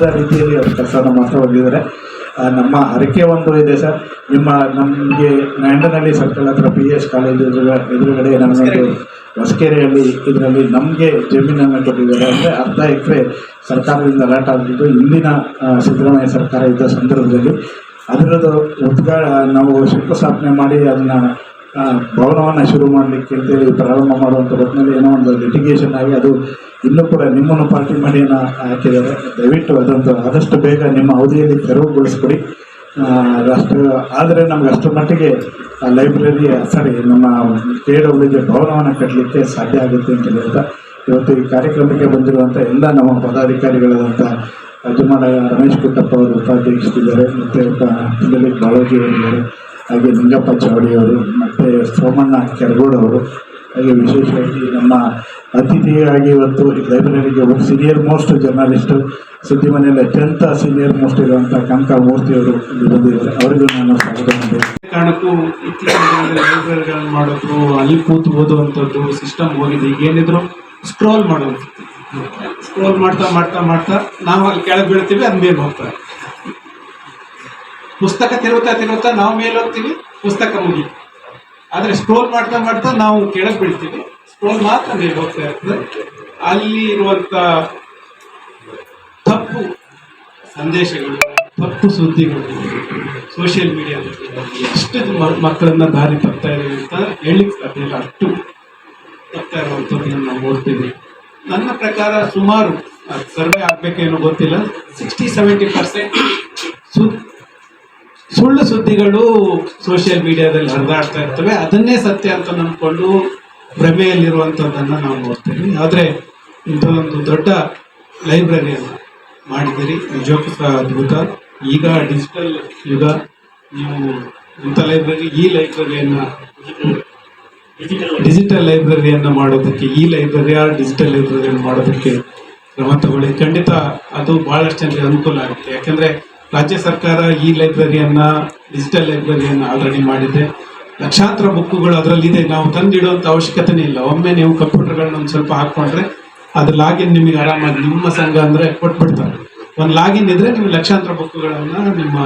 ಕಷ್ಟದ ರೀತಿಯಲ್ಲಿ ಅವರು ಕೆಲಸವನ್ನು ಮಾಡ್ತಾ ಬಂದಿದ್ದಾರೆ ನಮ್ಮ ಹರಕೆ ಒಂದು ಇದೆ ಸರ್. ನಿಮ್ಮ ನಮಗೆ ನಂಡನಹಳ್ಳಿ ಸರ್ಕಲ್ ಹತ್ರ ಪಿ ಎಸ್ ಕಾಲೇಜ್ ಎದುರು ಎದುರುಗಡೆ ನಮಗೆ ಹೊಸಕೆರೆಯಲ್ಲಿ. ಇದರಲ್ಲಿ ನಮಗೆ ಜಮೀನನ್ನು ಕೊಟ್ಟಿದ್ದಾರೆ. ಅಂದರೆ ಅರ್ಧ ಎಕರೆ ಸರ್ಕಾರದಿಂದ ಲಾಟ್ ಆಗಿದ್ದು ಇಂದಿನ ಆ, ಸಿದ್ದರಾಮಯ್ಯ ಸರ್ಕಾರ ಇದ್ದ ಸಂದರ್ಭದಲ್ಲಿ ಅದರದ್ದು ಉದ್ಘಾ ನಾವು ಶಂಕುಸ್ಥಾಪನೆ ಮಾಡಿ ಅದನ್ನು ಭವನವನ್ನು ಶುರು ಮಾಡಲಿಕ್ಕೆ ಅಂತೇಳಿ ಪ್ರಾರಂಭ ಮಾಡುವಂಥ ಹೊತ್ತಿನಲ್ಲಿ ಏನೋ ಒಂದು ಲಿಟಿಗೇಷನ್ ಆಗಿ ಅದು ಇನ್ನೂ ಕೂಡ ನಿಮ್ಮನ್ನು ಪಾರ್ಟಿ ಮಾಡಿ ಏನೋ ಹಾಕಿದ್ದಾರೆ. ದಯವಿಟ್ಟು ಅದೊಂದು ಆದಷ್ಟು ಬೇಗ ನಿಮ್ಮ ಅವಧಿಯಲ್ಲಿ ತೆರವುಗೊಳಿಸ್ಕೊಡಿ. ಆ, ಅಷ್ಟು ಆದರೆ ನಮ್ಗೆ ಅಷ್ಟರ ಮಟ್ಟಿಗೆ ಲೈಬ್ರರಿ ಸಾರಿ ನಮ್ಮ ಕೆ ಡಬ್ಲ್ಯೂಗೆ ಭವನವನ್ನು ಕಟ್ಟಲಿಕ್ಕೆ ಸಾಧ್ಯ ಆಗುತ್ತೆ ಅಂತ ಹೇಳ್ತಾ ಇವತ್ತು ಈ ಕಾರ್ಯಕ್ರಮಕ್ಕೆ ಬಂದಿರುವಂಥ ಎಲ್ಲ ನಮ್ಮ ಪದಾಧಿಕಾರಿಗಳಾದಂಥ ಅಜಮಾಡ ರಮೇಶ್ ಕುಟ್ಟಪ್ಪ ಅವರು ಉಪಾಧ್ಯಕ್ಷರಿದ್ದಾರೆ ಮತ್ತು ಬಾಳೋಜಿ ಅವರಿದ್ದಾರೆ. ಹಾಗೆ ನಿಂಗಪ್ಪ ಚಾವಡಿ ಅವರು, ಮತ್ತು ಸೋಮಣ್ಣ ಕೆರಗೋಡ್ ಅವರು, ಹಾಗೆ ವಿಶೇಷವಾಗಿ ನಮ್ಮ ಅತಿಥಿಯಾಗಿ ಇವತ್ತು ಲೈಬ್ರರಿಗೆ ಒಬ್ಬ ಸೀನಿಯರ್ ಮೋಸ್ಟ್ ಜರ್ನಲಿಸ್ಟು ಸುದ್ದಿ ಮನೆಯಲ್ಲಿ ಅತ್ಯಂತ ಸೀನಿಯರ್ ಮೋಸ್ಟ್ ಇರುವಂಥ ಕನಕ ಮೂರ್ತಿ ಅವರು ಬಂದಿದ್ದಾರೆ. ಅವರಿಗೂ ನಾನು ಸ್ವಾಗತ ಮಾಡಿದೆ ಕಾರಣಕ್ಕೂ ಮಾಡೋದು ಅಲ್ಲಿ ಕೂತು ಓದುವಂಥದ್ದು ಸಿಸ್ಟಮ್ ಹೋಗಿದೆ. ಏನಿದ್ರು ಸ್ಕ್ರೋಲ್ ಮಾಡೋದು ಸ್ಕ್ರೋಲ್ ಮಾಡ್ತಾ ಮಾಡ್ತಾ ಮಾಡ್ತಾ ನಾವು ಅಲ್ಲಿ ಕೆಳಗೆ ಬೀಳ್ತೀವಿ ಅದು ಮೇಲೆ ಹೋಗ್ತಾರೆ ಪುಸ್ತಕ ತಿರುತ್ತಾ ತಿರುತ್ತಾ ನಾವು ಮೇಲೆ ಹೋಗ್ತೀವಿ ಪುಸ್ತಕ ಮುಗಿತು. ಆದರೆ ಸ್ಕ್ರೋಲ್ ಮಾಡ್ತಾ ಮಾಡ್ತಾ ನಾವು ಕೆಳಗೆ ಬೀಳ್ತೀವಿ. ಸ್ಕ್ರೋಲ್ ಮಾತ್ರ ಮೇಲೆ ಹೋಗ್ತಾ ಇರ್ತದೆ. ಅಲ್ಲಿ ಇರುವಂಥ ತಪ್ಪು ಸಂದೇಶಗಳು, ತಪ್ಪು ಸುದ್ದಿಗಳು ಸೋಷಿಯಲ್ ಮೀಡಿಯಾದಲ್ಲಿ ಎಷ್ಟು ಮಕ್ಕಳನ್ನ ದಾರಿ ತಪ್ತಾ ಇದೆ ಅಂತ ಹೇಳಿಕ್ ಸಾಧ್ಯ ಅಷ್ಟು ತಪ್ತಾ ಇರುವಂಥದ್ದನ್ನು ನಾವು ನೋಡ್ತೀವಿ. ನನ್ನ ಪ್ರಕಾರ ಸುಮಾರು ಸರ್ವೆ ಆಗ್ಬೇಕೇನೋ ಗೊತ್ತಿಲ್ಲ ಸಿಕ್ಸ್ಟಿ ಸೆವೆಂಟಿ ಪರ್ಸೆಂಟ್ ಸು ಸುಳ್ಳು ಸುದ್ದಿಗಳು ಸೋಷಿಯಲ್ ಮೀಡಿಯಾದಲ್ಲಿ ಹರಿದಾಡ್ತಾ ಇರ್ತವೆ. ಅದನ್ನೇ ಸತ್ಯ ಅಂತ ನಂಬಿಕೊಂಡು ಭ್ರಮೆಯಲ್ಲಿರುವಂಥದ್ದನ್ನು ನಾವು ನೋಡ್ತೀವಿ. ಆದರೆ ಇಂಥದೊಂದು ದೊಡ್ಡ ಲೈಬ್ರರಿಯನ್ನು ಮಾಡಿದ್ದೀರಿ. ನಿಜಕ್ಕೂ ಸಹ ಅದ್ಭುತ. ಈಗ ಡಿಜಿಟಲ್ ಯುಗ. ನೀವು ಇಂಥ ಲೈಬ್ರರಿ ಈ ಲೈಬ್ರರಿಯನ್ನು ಡಿಜಿಟಲ್ ಲೈಬ್ರರಿಯನ್ನು ಮಾಡೋದಕ್ಕೆ ಈ ಲೈಬ್ರರಿಯ ಆ ಡಿಜಿಟಲ್ ಲೈಬ್ರರಿಯನ್ನು ಮಾಡೋದಕ್ಕೆ ಕ್ರಮ ತಗೊಳ್ಳಿ. ಖಂಡಿತ ಅದು ಬಹಳಷ್ಟು ಜನರಿಗೆ ಅನುಕೂಲ ಆಗುತ್ತೆ. ಯಾಕಂದ್ರೆ ರಾಜ್ಯ ಸರ್ಕಾರ ಈ ಲೈಬ್ರರಿಯನ್ನ, ಡಿಜಿಟಲ್ ಲೈಬ್ರರಿಯನ್ನ ಆಲ್ರೆಡಿ ಮಾಡಿದೆ. ಲಕ್ಷಾಂತರ ಬುಕ್ಕುಗಳು ಅದರಲ್ಲಿದೆ. ನಾವು ತಂದಿಡುವಂಥ ಅವಶ್ಯಕತೆನೇ ಇಲ್ಲ. ಒಮ್ಮೆ ನೀವು ಕಂಪ್ಯೂಟರ್ಗಳನ್ನ ಒಂದು ಸ್ವಲ್ಪ ಹಾಕೊಂಡ್ರೆ ಅದು ಲಾಗಿನ್ ನಿಮಗೆ ಆರಾಮಾಗಿ ನಿಮ್ಮ ಸಂಘ ಅಂದ್ರೆ ಕೊಟ್ಬಿಡ್ತಾರೆ. ಒಂದು ಲಾಗಿನ್ ಇದ್ರೆ ನೀವು ಲಕ್ಷಾಂತರ ಬುಕ್ಕುಗಳನ್ನ ನಿಮ್ಮ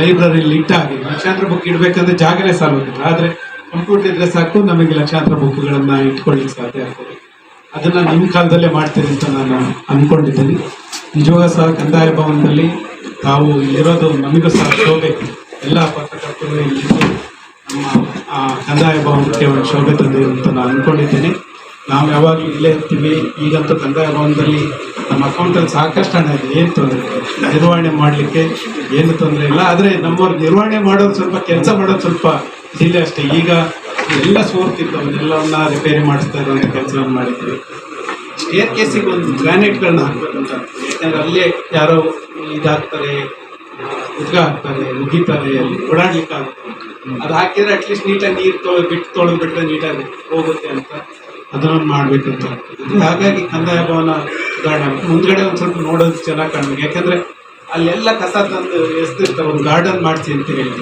ಲೈಬ್ರರಿಲಿ ಇಟ್ಟಾಗಿ. ಲಕ್ಷಾಂತರ ಬುಕ್ ಇಡಬೇಕಂದ್ರೆ ಜಾಗನೇ ಸಾಲೋದಿಲ್ಲ. ಆದರೆ ಕಂಪ್ಯೂಟರ್ ಇದ್ರೆ ಸಾಕು, ನಮಗೆ ಲಕ್ಷಾಂತರ ಬುಕ್ಗಳನ್ನ ಇಟ್ಕೊಳ್ಳಿಕ್ಕೆ ಸಾಧ್ಯ ಆಗ್ತದೆ. ಅದನ್ನ ನಿಮ್ಮ ಕಾಲದಲ್ಲೇ ಮಾಡ್ತೀರಿ ಅಂತ ನಾನು ಅನ್ಕೊಂಡಿದ್ದೀನಿ. ನಿಜವಾಗ ಸಹ ಕಂದಾಯ ಭವನದಲ್ಲಿ ತಾವು ಇರೋದು ನಮಗೂ ಸಹ ಶೋಭೆ. ಎಲ್ಲ ಪತ್ರಕರ್ತರು ನಮ್ಮ ಕಂದಾಯ ಭವನಕ್ಕೆ ಒಂದು ಶೋಭೆ ತಂದಿದೆ ಅಂತ ನಾನು ಅಂದ್ಕೊಂಡಿದ್ದೀನಿ ನಾವು ಯಾವಾಗಲೂ ಇಲ್ಲೇ ಇರ್ತೀವಿ. ಈಗಂತೂ ಕಂದಾಯ ಭವನದಲ್ಲಿ ನಮ್ಮ ಅಕೌಂಟಲ್ಲಿ ಸಾಕಷ್ಟು ಹಣ ಇದೆ. ಏನು ತೊಂದರೆ. ನಿರ್ವಹಣೆ ಮಾಡಲಿಕ್ಕೆ ಏನು ತೊಂದರೆ ಇಲ್ಲ. ಆದರೆ ನಮ್ಮವ್ರು ನಿರ್ವಹಣೆ ಮಾಡೋದು ಸ್ವಲ್ಪ ಕೆಲಸ ಮಾಡೋದು ಸ್ವಲ್ಪ ಇಲ್ಲ ಅಷ್ಟೇ. ಈಗ ಎಲ್ಲ ಸೋರ್ತಿತ್ತು. ಅವನ್ನೆಲ್ಲವನ್ನ ರಿಪೇರಿ ಮಾಡಿಸ್ತಾ ಇರೋ ಕೆಲಸವನ್ನು ಮಾಡಿದ್ವಿ ಸ್ಟೇರ್ ಕೇಸಿಗೆ ಒಂದು ಗ್ರಾನೈಟ್ಗಳನ್ನ ಹಾಕ್ಬೇಕಂತ ಯಾಕಂದ್ರೆ ಅಲ್ಲೇ ಯಾರೋ ಇದಾಗ್ತಾರೆ ಉದ್ಗ ಹಾಕ್ತಾರೆ ಮುಗಿತಾರೆ ಅಲ್ಲಿ ಓಡಾಡ್ಲಿಕ್ಕೆ ಆಗುತ್ತೆ ಅದು ಹಾಕಿದ್ರೆ ಅಟ್ಲೀಸ್ಟ್ ನೀಟಾಗಿ ನೀರು ತೊ ಬಿಟ್ಟು ತೊಳೆದು ಬಿಟ್ಟರೆ ನೀಟಾಗಿ ಹೋಗುತ್ತೆ ಅಂತ ಅದನ್ನು ಮಾಡ್ಬೇಕಂತ ಹಾಗಾಗಿ ಕಂದಾಯ ಭವನ ಗಾರ್ಡನ್. ಮುಂದ್ಗಡೆ ಒಂದು ಸ್ವಲ್ಪ ನೋಡೋದು ಚೆನ್ನಾಗಿ ಕಾಣ್ಬೇಕು. ಯಾಕಂದ್ರೆ ಅಲ್ಲೆಲ್ಲ ಕಸ ತಂದು ಎಸ್ತಿರ್ತಾರೆ. ಒಂದು ಗಾರ್ಡನ್ ಮಾಡಿಸಿ ಅಂತ ಹೇಳಿ.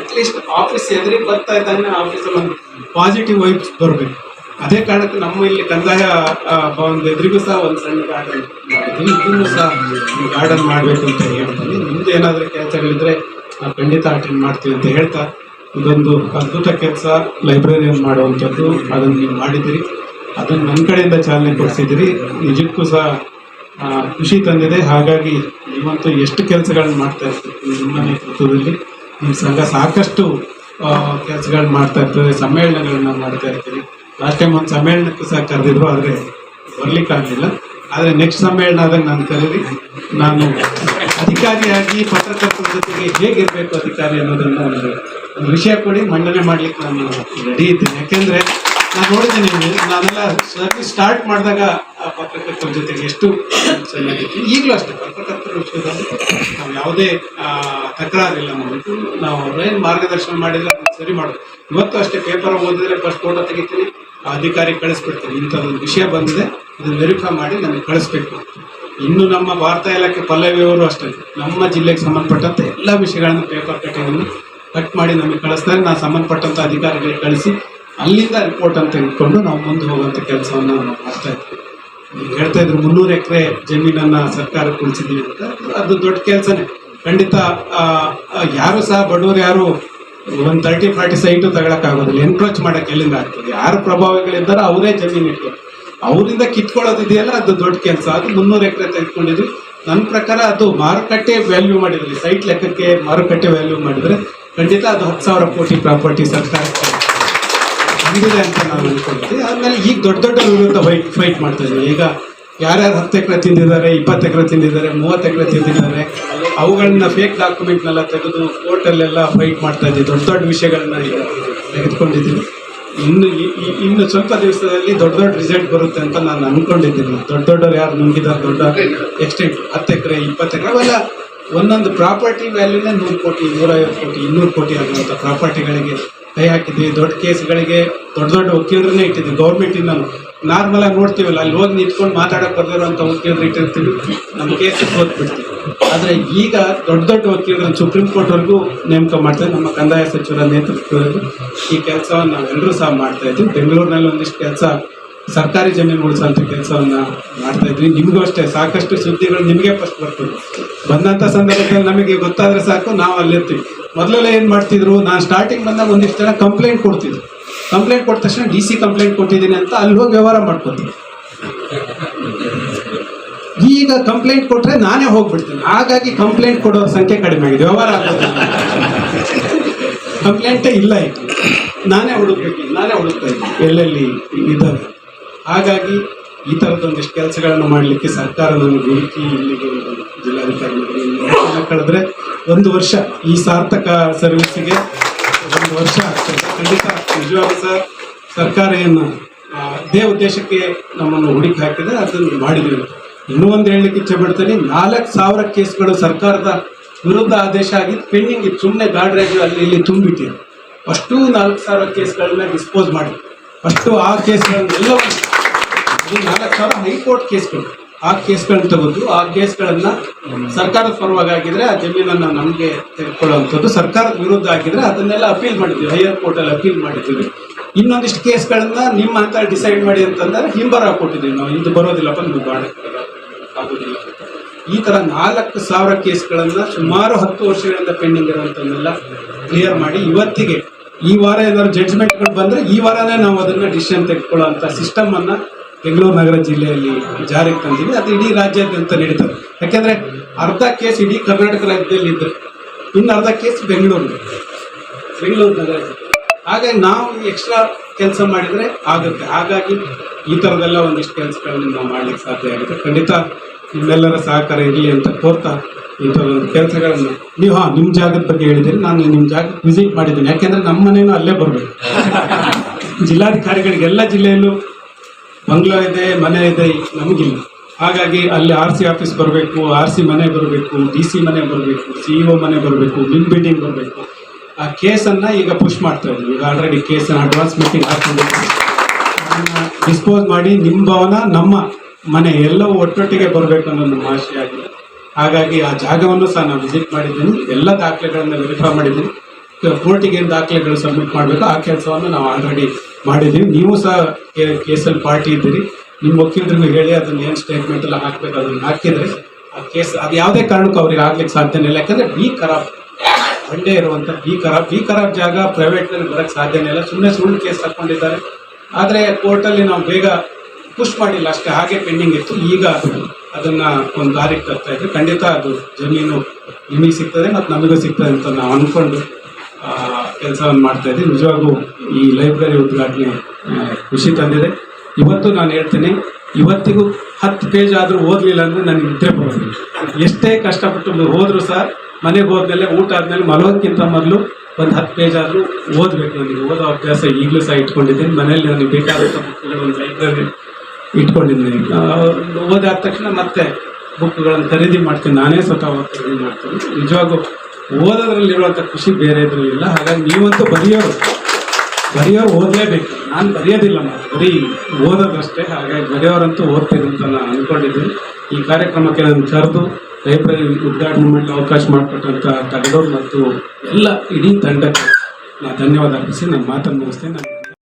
ಅಟ್ಲೀಸ್ಟ್ ಆಫೀಸ್ ಎದುರಿಗೆ ಬರ್ತಾ ಇದ್ದಾನೆ ಆಫೀಸಲ್ಲಿ ಒಂದು ಪಾಸಿಟಿವ್ ವೈಬ್ಸ್ ಬರಬೇಕು. ಅದೇ ಕಾರಣಕ್ಕೆ ನಮ್ಮ ಇಲ್ಲಿ ಕಂದಾಯ ಭವನದ ಎದುರಿಗೂ ಸಹ ಒಂದು ಸಣ್ಣ ಗಾರ್ಡನ್ ಮಾಡಿದ್ವಿ ಇದನ್ನು ಸಹ ಗಾರ್ಡನ್ ಮಾಡಬೇಕು ಅಂತ ಹೇಳ್ತೀನಿ ನಿಮ್ದು ಏನಾದರೂ ಕೆಲಸಗಳಿದ್ರೆ ನಾವು ಖಂಡಿತ ಅಟೆಂಡ್ ಮಾಡ್ತೀವಿ ಅಂತ ಹೇಳ್ತಾ, ಇದೊಂದು ಅದ್ಭುತ ಕೆಲಸ ಲೈಬ್ರರಿಯನ್ನು ಮಾಡುವಂಥದ್ದು. ಅದನ್ನು ನೀವು ಮಾಡಿದ್ದೀರಿ. ಅದನ್ನು ನನ್ನ ಕಡೆಯಿಂದ ಚಾಲನೆ ಕೊಡಿಸಿದ್ದೀರಿ. ನಿಜಕ್ಕೂ ಸಹ ಖುಷಿ ತಂದಿದೆ. ಹಾಗಾಗಿ ನೀವಂತೂ ಎಷ್ಟು ಕೆಲಸಗಳನ್ನ ಮಾಡ್ತಾ ಇರ್ತೀವಿ ನಿಮ್ಮ ನೇತೃತ್ವದಲ್ಲಿ ನಿಮ್ಮ ಸಂಘ ಸಾಕಷ್ಟು ಕೆಲಸಗಳನ್ನ ಮಾಡ್ತಾ ಇರ್ತದೆ, ಸಮ್ಮೇಳನಗಳನ್ನ ಮಾಡ್ತಾ ಇರ್ತೀರಿ. ಲಾಸ್ಟ್ ಒಂದು ಸಮ್ಮೇಳನಕ್ಕೆ ಸಹ ಕರೆದಿದ್ರು, ಆದರೆ ಬರಲಿಕ್ಕಾಗಲಿಲ್ಲ ಆದರೆ ನೆಕ್ಸ್ಟ್ ಸಮ್ಮೇಳನ ಆದಾಗ ನಾನು ಕರೀರಿ. ನಾನು ಅಧಿಕಾರಿಯಾಗಿ ಪತ್ರಕರ್ತರ ಜೊತೆಗೆ ಹೇಗಿರಬೇಕು ಅಧಿಕಾರಿ ಅನ್ನೋದನ್ನು ಒಂದು ಒಂದು ವಿಷಯ ಕೊಡಿ, ಮಂಡನೆ ಮಾಡ್ಲಿಕ್ಕೆ ನಾನು ರೆಡಿ ಇದ್ದೀನಿ. ಯಾಕೆಂದರೆ ನಾನು ನೋಡಿದ್ದೀನಿ ನಾನೆಲ್ಲ ಸರ್ವಿಸ್ ಸ್ಟಾರ್ಟ್ ಮಾಡಿದಾಗ ಆ ಪತ್ರಕರ್ತರ ಜೊತೆಗೆ ಎಷ್ಟು ಚೆನ್ನಾಗಿತ್ತು ಈಗಲೂ ಅಷ್ಟೇ ಪತ್ರಕರ್ತರ ವಿಷಯದಲ್ಲಿ ನಾವು ಯಾವುದೇ ತಕರಾರಿಲ್ಲ ನೋಡಿದ್ದು ನಾವು ಅವ್ರೇನು ಮಾರ್ಗದರ್ಶನ ಮಾಡಿದ್ರೆ ಅದನ್ನು ಸರಿ ಮಾಡೋದು. ಇವತ್ತು ಅಷ್ಟೇ ಪೇಪರ್ ಓದಿದ್ರೆ ಫಸ್ಟ್ ಫೋಟೋ ತೆಗಿತೀನಿ ಅಧಿಕಾರಿ ಕಳಿಸ್ಬಿಡ್ತೀನಿ. ಒಂದು ವಿಷಯ ಬಂದಿದೆ, ಇದನ್ನು ವೆರಿಫೈ ಮಾಡಿ ನನಗೆ ಕಳಿಸ್ಬೇಕು ಇನ್ನು ನಮ್ಮ ವಾರ್ತಾ ಇಲಾಖೆ ಪಲ್ಲವಿಯವರು ಅಷ್ಟೇ, ನಮ್ಮ ಜಿಲ್ಲೆಗೆ ಸಂಬಂಧಪಟ್ಟಂತೆ ಎಲ್ಲ ವಿಷಯಗಳನ್ನು ಪೇಪರ್ ಕಟ್ಟಿಂಗನ್ನು ಕಟ್ ಮಾಡಿ ನಮಗೆ ಕಳಿಸ್ತಾರೆ. ನಾನು ಸಂಬಂಧಪಟ್ಟಂತ ಅಧಿಕಾರಿಗಳಿಗೆ ಕಳಿಸಿ, ಅಲ್ಲಿಂದ ರಿಪೋರ್ಟ್ ಅಂತ ತೆಗೆದುಕೊಂಡು ನಾವು ಮುಂದೆ ಹೋಗುವಂಥ ಕೆಲಸವನ್ನು ನಾವು ಮಾಡ್ತಾ ಇದ್ವಿ. ಹೇಳ್ತಾ ಇದ್ರು ಮುನ್ನೂರು ಎಕರೆ ಜಮೀನನ್ನು ಸರ್ಕಾರ ಉಳಿಸಿದ್ದೀವಿ ಅಂತ. ಅದು ದೊಡ್ಡ ಕೆಲಸನೇ. ಖಂಡಿತ ಯಾರು ಸಹ ಬಡವರು ಯಾರು ಒಂದು ತರ್ಟಿ ಫಾರ್ಟಿ ಸೈಟು ತಗೊಳಕ್ಕಾಗೋದಿಲ್ಲ ಎನ್ಕ್ರೋಚ್ ಮಾಡಕ್ಕೆ ಎಲ್ಲಿಂದ ಆಗ್ತದೆ? ಯಾರು ಪ್ರಭಾವಿಗಳಿದ್ದಾರೋ ಅವರೇ ಜಮೀನು ಇಟ್ಟು ಅವರಿಂದ ಕಿತ್ಕೊಳ್ಳೋದಿದೆಯಲ್ಲ ಅದು ದೊಡ್ಡ ಕೆಲಸ. ಅದು ಮುನ್ನೂರು ಎಕರೆ ತೆಗೆದುಕೊಂಡಿದ್ವಿ. ನನ್ನ ಪ್ರಕಾರ ಅದು ಮಾರುಕಟ್ಟೆ ವ್ಯಾಲ್ಯೂ ಮಾಡಿದ್ರಿ ಸೈಟ್ ಲೆಕ್ಕಕ್ಕೆ ಮಾರುಕಟ್ಟೆ ವ್ಯಾಲ್ಯೂ ಮಾಡಿದ್ರೆ ಖಂಡಿತ ಅದು ಹತ್ತು ಸಾವಿರ ಕೋಟಿ ಪ್ರಾಪರ್ಟಿ ಸರ್ಕಾರ ಬಂದಿದೆ ಅಂತ ನಾವು ಅನ್ಕೊಂಡಿದ್ವಿ ಆಮೇಲೆ ಈಗ ದೊಡ್ಡ ದೊಡ್ಡ ಫೈಟ್ ಫೈಟ್ ಮಾಡ್ತಾ ಇದ್ದೀವಿ. ಈಗ ಯಾರ್ಯಾರು ಹತ್ತು ಎಕರೆ ತಿಂದಿದ್ದಾರೆ, ಇಪ್ಪತ್ತು ಎಕರೆ ತಿಂದಿದ್ದಾರೆ, ಮೂವತ್ತು ಎಕರೆ ತಿಂದಿದ್ದಾರೆ, ಅವುಗಳನ್ನ ಫೇಕ್ ಡಾಕ್ಯುಮೆಂಟ್ನೆಲ್ಲ ತೆಗೆದು ಕೋರ್ಟಲ್ಲೆಲ್ಲ ಫೈಟ್ ಮಾಡ್ತಾ ಇದ್ದೀವಿ ದೊಡ್ಡ ದೊಡ್ಡ ವಿಷಯಗಳನ್ನ ತೆಗೆದುಕೊಂಡಿದ್ದೀವಿ ಇನ್ನು ಇನ್ನು ಸ್ವಲ್ಪ ದಿವಸದಲ್ಲಿ ದೊಡ್ಡ ದೊಡ್ಡ ರಿಸಲ್ಟ್ ಬರುತ್ತೆ ಅಂತ ನಾನು ಅನ್ಕೊಂಡಿದ್ದೀನಿ. ದೊಡ್ಡ ದೊಡ್ಡವ್ರು ಯಾರು ನುಂಗಿದಾರೆ ದೊಡ್ಡ ಎಕ್ಸ್ಟೆಂಟ್ ಹತ್ತು ಎಕರೆ, ಇಪ್ಪತ್ತು ಎಕರೆ, ಅವೆಲ್ಲ ಒಂದೊಂದು ಪ್ರಾಪರ್ಟಿ ವ್ಯಾಲ್ಯೂನೇ ನೂರು ಕೋಟಿ, ನೂರೈವತ್ತು ಕೋಟಿ, ಇನ್ನೂರು ಕೋಟಿ ಆಗುವಂಥ ಪ್ರಾಪರ್ಟಿಗಳಿಗೆ ಕೈ ಹಾಕಿದ್ವಿ. ದೊಡ್ಡ ಕೇಸ್ಗಳಿಗೆ ದೊಡ್ಡ ದೊಡ್ಡ ವಕೀಲರನ್ನೇ ಇಟ್ಟಿದ್ವಿ. ಗೌರ್ಮೆಂಟಿಂದ ನಾರ್ಮಲ್ ಆಗಿ ನೋಡ್ತೀವಲ್ಲ, ಅಲ್ಲಿ ಹೋಗಿ ನಿಂತ್ಕೊಂಡು ಮಾತಾಡಕ್ಕೆ ಬರ್ದಿರೋಂಥ ವಕೀಲರು ಇಟ್ಟಿರ್ತೀವಿ. ನಮ್ಮ ಕೇಸ್ ಓದ್ಬಿಡ್ತೀವಿ ಆದರೆ ಈಗ ದೊಡ್ಡ ದೊಡ್ಡ ವಕೀಲರನ್ನು ಸುಪ್ರೀಂ ಕೋರ್ಟ್ವರೆಗೂ ನೇಮಕ ಮಾಡ್ತಾರೆ. ನಮ್ಮ ಕಂದಾಯ ಸಚಿವರ ನೇತೃತ್ವದಲ್ಲಿ ಈ ಕೆಲಸವನ್ನು ನಾವೆಲ್ಲರೂ ಸಹ ಮಾಡ್ತಾ ಇದ್ವಿ. ಬೆಂಗಳೂರಿನಲ್ಲಿ ಒಂದಿಷ್ಟು ಕೆಲಸ, ಸರ್ಕಾರಿ ಜಮೀನು ಉಳಿಸೋಂಥ ಕೆಲಸವನ್ನ ಮಾಡ್ತಾ ಇದ್ವಿ. ನಿಮಗೂ ಅಷ್ಟೇ, ಸಾಕಷ್ಟು ಸುದ್ದಿಗಳು ನಿಮಗೆ ಫಸ್ಟ್ ಬರ್ತದೆ. ಬಂದಂಥ ಸಂದರ್ಭದಲ್ಲಿ ನಮಗೆ ಗೊತ್ತಾದ್ರೆ ಸಾಕು, ನಾವು ಅಲ್ಲಿರ್ತೀವಿ. ಮೊದಲೆಲ್ಲ ಏನು ಮಾಡ್ತಿದ್ರು, ನಾನು ಸ್ಟಾರ್ಟಿಂಗ್ ಬಂದಾಗ ಒಂದಿಷ್ಟು ಜನ ಕಂಪ್ಲೇಂಟ್ ಕೊಡ್ತಿದ್ರು. ಕಂಪ್ಲೇಂಟ್ ಕೊಟ್ಟ ತಕ್ಷಣ ಡಿ ಸಿ ಕಂಪ್ಲೇಂಟ್ ಕೊಟ್ಟಿದ್ದೀನಿ ಅಂತ ಅಲ್ಲಿ ಹೋಗಿ ವ್ಯವಹಾರ ಮಾಡ್ಕೊತೀನಿ. ಈಗ ಕಂಪ್ಲೇಂಟ್ ಕೊಟ್ಟರೆ ನಾನೇ ಹೋಗ್ಬಿಡ್ತೀನಿ. ಹಾಗಾಗಿ ಕಂಪ್ಲೇಂಟ್ ಕೊಡೋ ಸಂಖ್ಯೆ ಕಡಿಮೆ ಆಗಿದೆ. ವ್ಯವಹಾರ ಕಂಪ್ಲೇಂಟೇ ಇಲ್ಲ ಈಗ. ನಾನೇ ಹುಡುಕ್ಬೇಕು. ನಾನೇ ಹುಡುಕ್ತಾ ಇದ್ದೀನಿ. ಎಲ್ಲೆಲ್ಲಿ ಇದ್ದಾವೆ ಹಾಗಾಗಿ ಈ ಥರದೊಂದಿಷ್ಟು ಕೆಲಸಗಳನ್ನು ಮಾಡಲಿಕ್ಕೆ ಸರ್ಕಾರ ನನಗೆ ಹುಡುಕಿ ಇಲ್ಲಿಗೆ ಜಿಲ್ಲಾಧಿಕಾರಿಗಳು ಜಿಲ್ಲಾಧಿಕಾರಿ ಕಳೆದ್ರೆ ಒಂದು ವರ್ಷ ಈ ಸಾರ್ಥಕ ಸರ್ವಿಸ್ಗೆ ಒಂದು ವರ್ಷ ಆಗ್ತದೆ. ಖಂಡಿತ ನಿಜವಾಗ್ಲೂ ಸರ್ ಸರ್ಕಾರ ಏನು ಅದೇ ಉದ್ದೇಶಕ್ಕೆ ನಮ್ಮನ್ನು ಹುಡುಕಿ ಹಾಕಿದೆ ಅದನ್ನು ಮಾಡಿದ್ವಿ ಇನ್ನೂ ಒಂದು ಹೇಳಲಿಕ್ಕೆ ಇಚ್ಛೆ ಪಡ್ತೀನಿ, ನಾಲ್ಕು ಸಾವಿರ ಕೇಸ್ಗಳು ಸರ್ಕಾರದ ವಿರುದ್ಧ ಆದೇಶ ಆಗಿದ್ದು ಪೆಂಡಿಂಗ್ ಇತ್ತು ಸುಮ್ಮನೆ ಗಾಡ್ರೇಜು ಅಲ್ಲಿ ಇಲ್ಲಿ ತುಂಬಿಟ್ಟಿದೆ. ಅಷ್ಟು ನಾಲ್ಕು ಸಾವಿರ ಕೇಸ್ಗಳನ್ನ ಡಿಸ್ಪೋಸ್ ಮಾಡಿ ಅಷ್ಟು ಆ ಕೇಸ್ಗಳನ್ನೆಲ್ಲವೂ, ನಾಲ್ಕು ಸಾವಿರ ಹೈಕೋರ್ಟ್ ಕೇಸ್ಗಳು. ಆ ಕೇಸ್ಗಳನ್ನ ತಗೊಂಡು ಆ ಕೇಸ್ಗಳನ್ನು ಸರ್ಕಾರದ ಪರವಾಗಿ ಆಗಿದ್ರೆ ಆ ಜಮೀನನ್ನ ನಮಗೆ ತೆಗೆದುಕೊಳ್ಳುವಂಥದ್ದು. ಸರ್ಕಾರದ ವಿರುದ್ಧ ಆಗಿದ್ರೆ ಅದನ್ನೆಲ್ಲ ಅಪೀಲ್ ಮಾಡಿದ್ವಿ. ಹೈಯರ್ ಕೋರ್ಟಲ್ಲಿ ಅಪೀಲ್ ಮಾಡಿದ್ವಿ. ಇನ್ನೊಂದಿಷ್ಟು ಕೇಸ್ಗಳನ್ನು ನಿಮ್ಮ ಅಂತ ಡಿಸೈಡ್ ಮಾಡಿ ಅಂತಂದ್ರೆ ಹಿಂಬರ ಕೊಟ್ಟಿದ್ದೀವಿ ನಾವು. ಇದು ಬರೋದಿಲ್ಲಪ್ಪ, ನಿಮ್ಗೆ ಬಾಳೆ ಆಗೋದಿಲ್ಲ. ಈ ಥರ ನಾಲ್ಕು ಸಾವಿರ ಕೇಸ್ಗಳನ್ನ ಸುಮಾರು ಹತ್ತು ವರ್ಷಗಳಿಂದ ಪೆಂಡಿಂಗ್ ಇರುವಂತನ್ನೆಲ್ಲ ಕ್ಲಿಯರ್ ಮಾಡಿ ಇವತ್ತಿಗೆ ಈ ವಾರ ಏನಾದ್ರು ಜಡ್ಜ್ಮೆಂಟ್ಗಳು ಬಂದ್ರೆ ಈ ವಾರನೇ ನಾವು ಅದನ್ನ ಡಿಸಿಷನ್ ತೆಗೆದುಕೊಳ್ಳುವಂತ ಸಿಸ್ಟಮ್ ಅನ್ನ ಬೆಂಗಳೂರು ನಗರ ಜಿಲ್ಲೆಯಲ್ಲಿ ಜಾರಿಗೆ ತಂದಿದೆ. ಅದು ಇಡೀ ರಾಜ್ಯಾದ್ಯಂತ ನಡೀತದೆ ಯಾಕೆಂದ್ರೆ ಅರ್ಧ ಕೇಸ್ ಇಡೀ ಕರ್ನಾಟಕ ರಾಜ್ಯದಲ್ಲಿ ಇದ್ರೆ, ಇನ್ನು ಅರ್ಧ ಕೇಸ್ ಬೆಂಗಳೂರು. ಬೆಂಗಳೂರು ನಗರ ಜಿಲ್ಲೆ. ಹಾಗಾಗಿ ನಾವು ಎಕ್ಸ್ಟ್ರಾ ಕೆಲಸ ಮಾಡಿದ್ರೆ ಆಗುತ್ತೆ. ಹಾಗಾಗಿ ಈ ಥರದೆಲ್ಲ ಒಂದಿಷ್ಟು ಕೆಲಸಗಳನ್ನು ನಾವು ಮಾಡ್ಲಿಕ್ಕೆ ಸಾಧ್ಯ ಆಗುತ್ತೆ. ಖಂಡಿತ ನಿಮ್ಮೆಲ್ಲರ ಸಹಕಾರ ಇರಲಿ ಅಂತ ಕೋರ್ತಾ ಇಂಥದ್ದೊಂದು ಕೆಲಸಗಳನ್ನು. ನೀವು ಹಾಂ ನಿಮ್ಮ ಜಾಗದ ಬಗ್ಗೆ ಹೇಳಿದ್ದೀರಿ ನಾನು ನಿಮ್ಮ ಜಾಗಕ್ಕೆ ವಿಸಿಟ್ ಮಾಡಿದ್ದೀನಿ. ಯಾಕೆಂದರೆ ನಮ್ಮ ಮನೇನು ಅಲ್ಲೇ ಬರಬೇಕು. ಜಿಲ್ಲಾಧಿಕಾರಿಗಳಿಗೆ ಎಲ್ಲ ಜಿಲ್ಲೆಯಲ್ಲೂ ಬಂಗ್ಲಾ ಇದೆ, ಮನೆ ಇದೆ, ನಮಗಿಲ್ಲ. ಹಾಗಾಗಿ ಅಲ್ಲಿ ಆರ್ ಸಿ ಆಫೀಸ್ ಬರಬೇಕು, ಆರ್ ಸಿ ಮನೆ ಬರಬೇಕು, ಡಿ ಸಿ ಮನೆ ಬರಬೇಕು, ಸಿ ಇ ಮನೆ ಬರಬೇಕು ಬಿಲ್ ಬಿಲ್ಡಿಂಗ್ ಬರಬೇಕು. ಆ ಕೇಸನ್ನು ಈಗ ಪುಷ್ ಮಾಡ್ತಾ ಇದ್ದೀವಿ ಈಗ ಆಲ್ರೆಡಿ ಕೇಸನ್ನು ಅಡ್ವಾನ್ಸ್ ಮೀಟಿಂಗ್ ಹಾಕೊಂಡು ಡಿಸ್ಪೋಸ್ ಮಾಡಿ ನಿಮ್ಮ ಭವನ, ನಮ್ಮ ಮನೆ ಎಲ್ಲವೂ ಒಟ್ಟೊಟ್ಟಿಗೆ ಬರಬೇಕು ಅನ್ನೋ ನಮ್ಮ ಆಶೆ ಆಗಿದೆ. ಹಾಗಾಗಿ ಆ ಜಾಗವನ್ನು ಸಹ ನಾನು ವಿಸಿಟ್ ಮಾಡಿದ್ದೀನಿ. ಎಲ್ಲ ದಾಖಲೆಗಳನ್ನು ವೆರಿಫೈ ಮಾಡಿದ್ದೀನಿ. ಕೋರ್ಟಿಗೆ ಏನು ದಾಖಲೆಗಳು ಸಬ್ಮಿಟ್ ಮಾಡಬೇಕು. ಆ ಕೆಲಸವನ್ನು ನಾವು ಆಲ್ರೆಡಿ ಮಾಡಿದ್ದೀವಿ. ನೀವು ಸಹ ಕೇಸಲ್ಲಿ ಪಾರ್ಟಿ ಇದ್ದೀರಿ. ನಿಮ್ಮ ವಕೀಲರಿಗೆ ಹೇಳಿ ಅದನ್ನ ಏನು ಸ್ಟೇಟ್ಮೆಂಟ್ ಎಲ್ಲ ಹಾಕಬೇಕು, ಅದನ್ನು ಹಾಕಿದರೆ ಆ ಕೇಸ್ ಅದು ಯಾವುದೇ ಕಾರಣಕ್ಕೂ ಅವ್ರಿಗೆ ಆಗ್ಲಿಕ್ಕೆ ಸಾಧ್ಯನೇ ಇಲ್ಲ. ಯಾಕಂದರೆ ಬಿ ಖರಾಬ್. ಬಂಡೆ ಇರುವಂಥ ಬಿ ಖರಾಬ್. ಬಿ ಖರಾಬ್ ಜಾಗ ಪ್ರೈವೇಟ್ನಲ್ಲಿ ಬರೋಕ್ಕೆ ಸಾಧ್ಯನೇ ಇಲ್ಲ. ಸುಮ್ಮನೆ ಸುಳ್ಳು ಕೇಸ್ ಹಾಕ್ಕೊಂಡಿದ್ದಾರೆ ಆದರೆ ಕೋರ್ಟಲ್ಲಿ ನಾವು ಬೇಗ ಪುಷ್ ಮಾಡಿಲ್ಲ. ಅಷ್ಟೇ ಹಾಗೆ ಪೆಂಡಿಂಗ್ ಇತ್ತು. ಈಗ ಅದನ್ನ ಒಂದು ದಾರಿಗೆ ತರ್ತಾ ಖಂಡಿತ ಅದು ಜಮೀನು ನಿಮಗೆ ಸಿಗ್ತದೆ ಮತ್ತು ನಮಗೂ ಸಿಗ್ತದೆ ಅಂತ ನಾವು ಅಂದ್ಕೊಂಡು ಕೆಲಸವನ್ನು ಮಾಡ್ತಾ ಇದ್ದೀನಿ. ನಿಜವಾಗ್ಲೂ ಈ ಲೈಬ್ರರಿ ಉದ್ಘಾಟನೆ ಖುಷಿ ತಂದಿದೆ. ಇವತ್ತು ನಾನು ಹೇಳ್ತೀನಿ, ಇವತ್ತಿಗೂ ಹತ್ತು ಪೇಜ್ ಆದರೂ ಓದಲಿಲ್ಲ ಅಂದರೆ ನನಗೆ ನಿದ್ರೆ ಬರೋದಿಲ್ಲ. ಎಷ್ಟೇ ಕಷ್ಟಪಟ್ಟು ಹೋದರೂ ಸಹ ಮನೆಗೆ ಹೋದ್ಮೇಲೆ ಊಟ ಆದಮೇಲೆ ಮಲಗೋಕ್ಕಿಂತ ಮೊದಲು ಒಂದು ಹತ್ತು ಪೇಜ್ ಆದರೂ ಓದಬೇಕು ನನಗೆ. ಓದೋ ಅಭ್ಯಾಸ ಈಗಲೂ ಸಹ ಇಟ್ಕೊಂಡಿದ್ದೀನಿ. ಮನೇಲಿ ನನಗೆ ಬೇಕಾದಂಥ ಬುಕ್ಗಳು ಒಂದು ಲೈಬ್ರರಿ ಇಟ್ಕೊಂಡಿದ್ದೀನಿ. ಓದಾದ ತಕ್ಷಣ ಮತ್ತೆ ಬುಕ್ಗಳನ್ನು ಖರೀದಿ ಮಾಡ್ತೀನಿ. ನಾನೇ ಸ್ವತಃ ಖರೀದಿ ಮಾಡ್ತೀನಿ ನಿಜವಾಗೂ ಓದೋದ್ರಲ್ಲಿರುವಂಥ ಖುಷಿ ಬೇರೆ ಇಲ್ಲ. ಹಾಗಾಗಿ ನೀವಂತೂ ಬರೆಯೋರು ಬರೆಯೋರು ಓದಲೇಬೇಕು. ನಾನು ಬರೆಯೋದಿಲ್ಲ ನಾನು ಬರೀ ಓದೋದಷ್ಟೇ. ಹಾಗಾಗಿ ಬರೆಯೋರಂತೂ ಓದ್ತೀನಿ ಅಂತ ನಾನು ಅಂದ್ಕೊಂಡಿದ್ದೀನಿ ಈ ಕಾರ್ಯಕ್ರಮಕ್ಕೆ ನಾನು ಕರೆದು ಲೈಬ್ರರಿ ಉದ್ಘಾಟನೆ ಮಾಡಲು ಅವಕಾಶ ಮಾಡಿಕೊಟ್ಟಂಥ ತಗಡೋರು ಮತ್ತು ಎಲ್ಲ ಇಡೀ ತಂಡಕ್ಕೆ ನಾನು ಧನ್ಯವಾದ ಅರ್ಪಿಸಿ. ನನ್ನ ಮಾತನ್ನು ಮುಗಿಸ್ತೇನೆ.